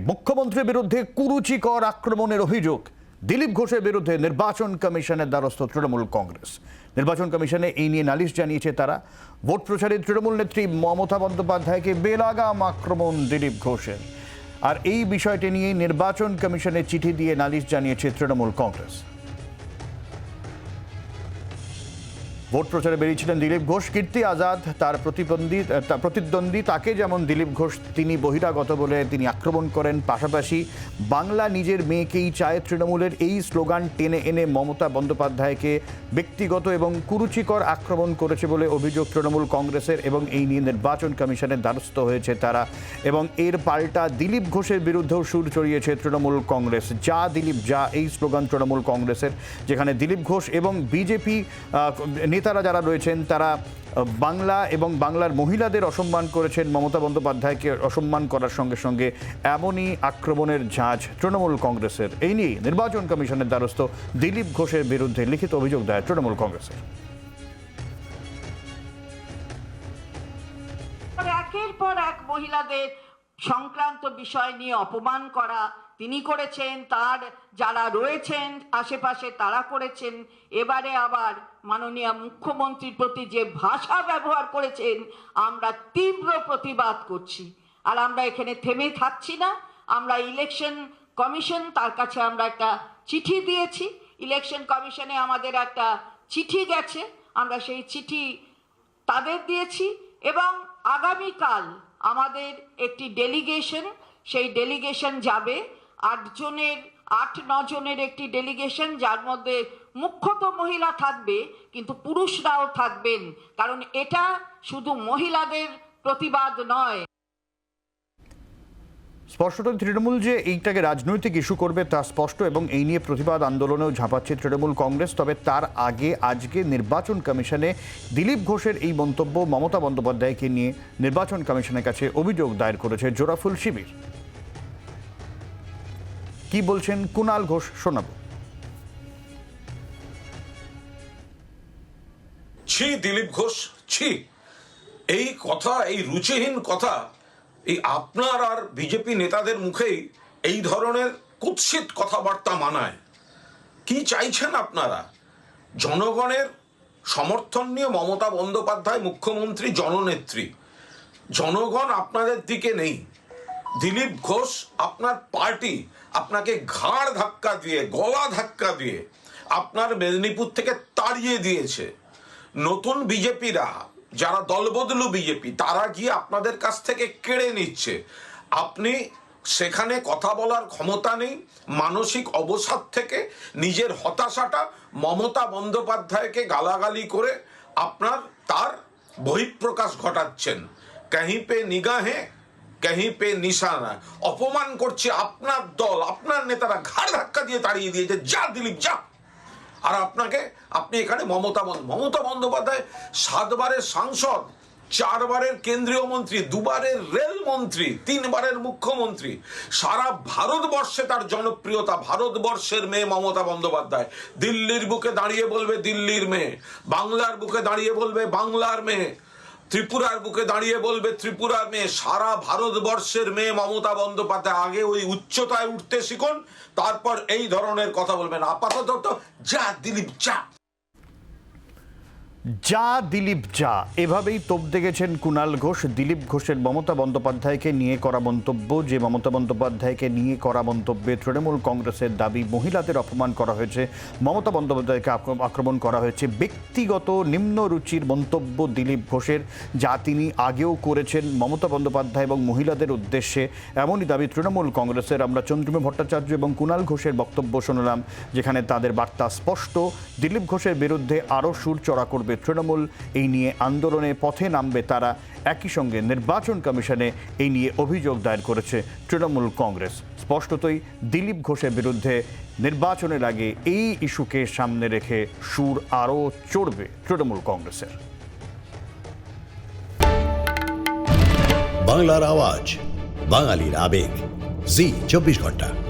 মুখ্যমন্ত্রীর বিরুদ্ধে কুরুচিকর আক্রমণের অভিযোগ। দিলীপ ঘোষের বিরুদ্ধে নির্বাচন কমিশনের দ্বারস্থ তৃণমূল কংগ্রেস। নির্বাচন কমিশনে এই নিয়ে নালিশ জানিয়েছে তারা। ভোট প্রচারে তৃণমূল নেত্রী মমতা বন্দ্যোপাধ্যায়কে বেলাগাম আক্রমণ দিলীপ ঘোষের। আর এই বিষয়টি নিয়ে নির্বাচন কমিশনে চিঠি দিয়ে নালিশ জানিয়েছে তৃণমূল কংগ্রেস। ভোট প্রচারে বেরিয়েছিলেন দিলীপ ঘোষ। কীর্তি আজাদ তার প্রতিদ্বন্দ্বী প্রতিদ্বন্দ্বী তাকে যেমন দিলীপ ঘোষ, তিনি বহিরাগত বলে তিনি আক্রমণ করেন। পাশাপাশি বাংলা নিজের মেয়েকেই চায় তৃণমূলের এই স্লোগান টেনে এনে মমতা বন্দ্যোপাধ্যায়কে ব্যক্তিগত এবং কুরুচিকর আক্রমণ করেছে বলে অভিযোগ তৃণমূল কংগ্রেসের এবং এই নিয়ে নির্বাচন কমিশনের দ্বারস্থ হয়েছে তারা। এবং এর পাল্টা দিলীপ ঘোষের বিরুদ্ধেও সুর চড়িয়েছে তৃণমূল কংগ্রেস। যা দিলীপ, যা এই স্লোগান তৃণমূল কংগ্রেসের, যেখানে দিলীপ ঘোষ এবং বিজেপি নেতারা যারা রয়েছেন, তারা বাংলা এবং বাংলার মহিলাদের অসম্মান করেছেন মমতা বন্দ্যোপাধ্যায়কে অসম্মান করার সঙ্গে সঙ্গে এমনই আক্রমণের ঝাঁজ তৃণমূল কংগ্রেসের। এই নিয়ে নির্বাচন কমিশনের দ্বারস্থ দিলীপ ঘোষের বিরুদ্ধে লিখিত অভিযোগ দেয় তৃণমূল কংগ্রেসের। একের পর এক মহিলাদের সংক্রান্ত বিষয় নিয়ে অপমান করা তিনি করেছেন, তার যারা রয়েছেন, আশেপাশে তারা করেছেন। এবারে আবার মাননীয় মুখ্যমন্ত্রীর প্রতি যে ভাষা ব্যবহার করেছেন, আমরা তীব্র প্রতিবাদ করছি। আর আমরা এখানে থেমে থাকছি না। আমরা ইলেকশন কমিশন, তার কাছে আমরা একটা চিঠি দিয়েছি। ইলেকশন কমিশনে আমাদের একটা চিঠি গেছে। আমরা সেই চিঠি তাদের দিয়েছি এবং আগামীকাল আমাদের একটি ডেলিগেশন, সেই ডেলিগেশন যাবে। আটজনের, আট জনের একটি ডেলিগেশন যার মধ্যে মুখ্যত মহিলা থাকবে, কিন্তু পুরুষরাও থাকবেন, কারণ এটা শুধু মহিলাদের প্রতিবাদ নয়। স্পষ্টত তৃণমূল যে এইটাকে রাজনৈতিক ইস্যু করবে তা স্পষ্ট এবং এই নিয়ে প্রতিবাদ আন্দোলনেও ঝাঁপাচ্ছে তৃণমূল কংগ্রেস, তবে তার আগে আজকে নির্বাচন কমিশনে দিলীপ ঘোষের এই মন্তব্য মমতা বন্দ্যোপাধ্যায়কে নিয়ে নির্বাচন কমিশনের কাছে অভিযোগ দায়ের করেছে জোড়াফুল শিবির। কি বলছেন কুণাল ঘোষ, শোনাবো। ছি দিলীপ ঘোষ, ছি। এই কথা, এই রুচিহীন কথা, এই আপনার আর বিজেপি নেতাদের মুখেই এই ধরনের কুৎসিত কথাবার্তা মানায়। কি চাইছেন আপনারা? জনগণের সমর্থন নিয়ে মমতা বন্দ্যোপাধ্যায় মুখ্যমন্ত্রী, জননেত্রী। জনগণ আপনাদের দিকে নেই। দিলীপ ঘোষ আপনার পার্টি আপনাকে ঘাড় ধাক্কা দিয়ে, গলা ধাক্কা দিয়ে আপনার মেদিনীপুর থেকে তাড়িয়ে দিয়েছে। নতুন বিজেপিরা, যারা দলবদলু বিজেপি, তারা গিয়ে আপনাদের কাছ থেকে কেড়ে নিচ্ছে। আপনি সেখানে কথা বলার ক্ষমতা নেই, মানসিক অবসাদ থেকে নিজের হতাশাটা মমতা বন্দ্যোপাধ্যায়কে গালাগালি করে আপনার তার বহিঃপ্রকাশ ঘটাচ্ছেন। কাহি পে নিগাহে কাহি পে নিশানা অপমান করছে আপনার দল আপনার নেতারা ঘাড় ধাক্কা দিয়ে তাড়িয়ে দিয়েছে যা দিলীপ যা আর আপনাকে, আপনি এখানে মমতা মমতা বন্দ্যোপাধ্যায় সাতবারের সাংসদ, চারবারের কেন্দ্রীয় মন্ত্রী, দুবারের রেল মন্ত্রী, তিনবারের মুখ্যমন্ত্রী। সারা ভারতবর্ষে তার জনপ্রিয়তা, ভারতবর্ষের মেয়ে মমতা বন্দ্যোপাধ্যায়। দিল্লির বুকে দাঁড়িয়ে বলবে দিল্লির মেয়ে, বাংলার বুকে দাঁড়িয়ে বলবে বাংলার মেয়ে। ত্রিপুরার বুকে দাঁড়িয়ে বলবে, ত্রিপুরা মেয়ে, সারা ভারতবর্ষের মেয়ে মমতা বন্দ্যোপাধ্যায় আগে ওই উচ্চতায় উঠতে শিখুন, তারপর এই ধরনের কথা বলবেন। আপাতত, যা দিলীপ, যা। যা দিলীপ যা এভাবেই তোপ দেখেছেন কুণাল ঘোষ। দিলীপ ঘোষের মমতা বন্দ্যোপাধ্যায়কে নিয়ে করা মন্তব্য, যে মমতা বন্দ্যোপাধ্যায়কে নিয়ে করা মন্তব্যে তৃণমূল কংগ্রেসের দাবি, মহিলাদের অপমান করা হয়েছে। মমতা বন্দ্যোপাধ্যায়কে আক্রম- আক্রমণ করা হয়েছে। ব্যক্তিগত নিম্ন রুচির মন্তব্য দিলীপ ঘোষের, যা তিনি আগেও করেছেন। মমতা বন্দ্যোপাধ্যায় এবং মহিলাদের উদ্দেশ্যে এমনই দাবি তৃণমূল কংগ্রেসের। আমরা চন্দ্রিমা ভট্টাচার্য এবং কুণাল ঘোষের বক্তব্য শুনলাম, যেখানে তাদের বার্তা স্পষ্ট। দিলীপ ঘোষের বিরুদ্ধে আরও সুর চড়া করবে তৃণমূল এই নিয়ে আন্দোলনে পথে নামবে তারা। একই সঙ্গে নির্বাচন কমিশনে এই নিয়ে অভিযোগ দায়ের করেছে তৃণমূল কংগ্রেস। স্পষ্টতই দিলীপ ঘোষের বিরুদ্ধে নির্বাচনের আগে এই ইস্যুকে সামনে রেখে সুর আরও চড়বে তৃণমূল কংগ্রেসের। বাংলার আওয়াজ, বাঙালির আবেগ। জি, চব্বিশ ঘণ্টা।